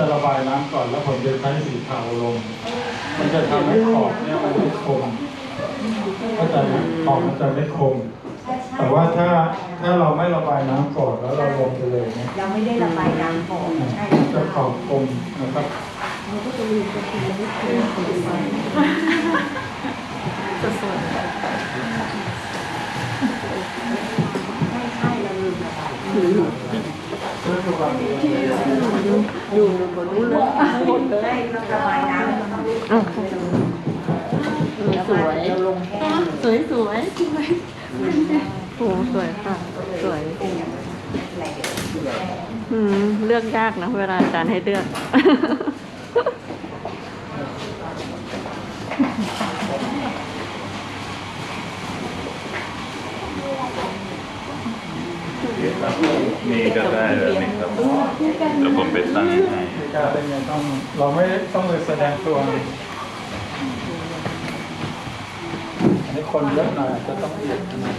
จะระบายน้ำก่อนแล้วผมจะใช้สีเทาลง มันจะทำให้ขอบเนี่ยมันไม่คมก็จะขอบมันจะไม่คม แต่ว่าถ้าถ้าเราไม่ระบายน้ำก่อนแล้วเราลงไปเลยเนี่ยเราไม่ได้ระบายน้ำก่อนใช่มันจะขอบคมนะครับไม่ใช่เราลืมระบายเพื่อระบายน้ำอ ยู่บนนู้นเลยหมดเลยเราระบายน้ำสวยลงแห้งสวยสวยโอ้สวยค่ะ สวยอืมเลือกยากนะเวลาอาจารย์ให้เลือก นี่ก็ได้แล้วนี่ครับเดี๋ยวผมไปตั้งให้การเป็นไงต้องเราไม่ต้องเลยแสดงตัวอันนี้คนเยอะหน่อยจจะต้องเอียดหน่อย